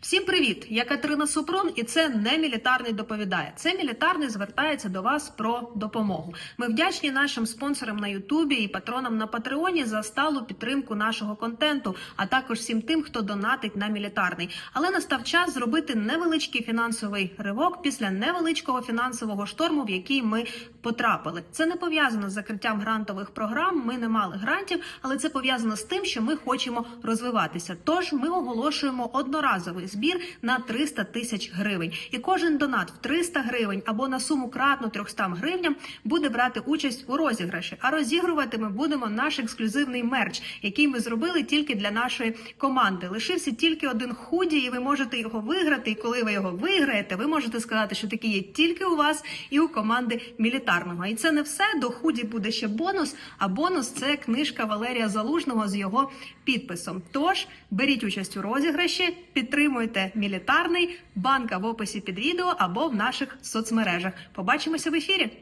Всім привіт! Я Катерина Супрун, і це не мілітарний доповідає. Це мілітарний звертається до вас про допомогу. Ми вдячні нашим спонсорам на Ютубі і патронам на Патреоні за сталу підтримку нашого контенту, а також всім тим, хто донатить на мілітарний. Але настав час зробити невеличкий фінансовий ривок після невеличкого фінансового шторму, в який ми потрапили. Це не пов'язано з закриттям грантових програм. Ми не мали грантів, але це пов'язано з тим, що ми хочемо розвиватися. Тож ми оголошуємо одноразовий збір на 300 тисяч гривень. І кожен донат в 300 гривень або на суму кратну 300 гривням буде брати участь у розіграші. А розігрувати ми будемо наш ексклюзивний мерч, який ми зробили тільки для нашої команди. Лишився тільки один худі, і ви можете його виграти. І коли ви його виграєте, ви можете сказати, що такий є тільки у вас і у команди мілітарного. І це не все. До худі буде ще бонус. А бонус це книжка Валерія Залужного з його підписом. Тож беріть участь у розіграші, підтримуйте мілітарний банка в описі під відео або в наших соцмережах. Побачимося в ефірі.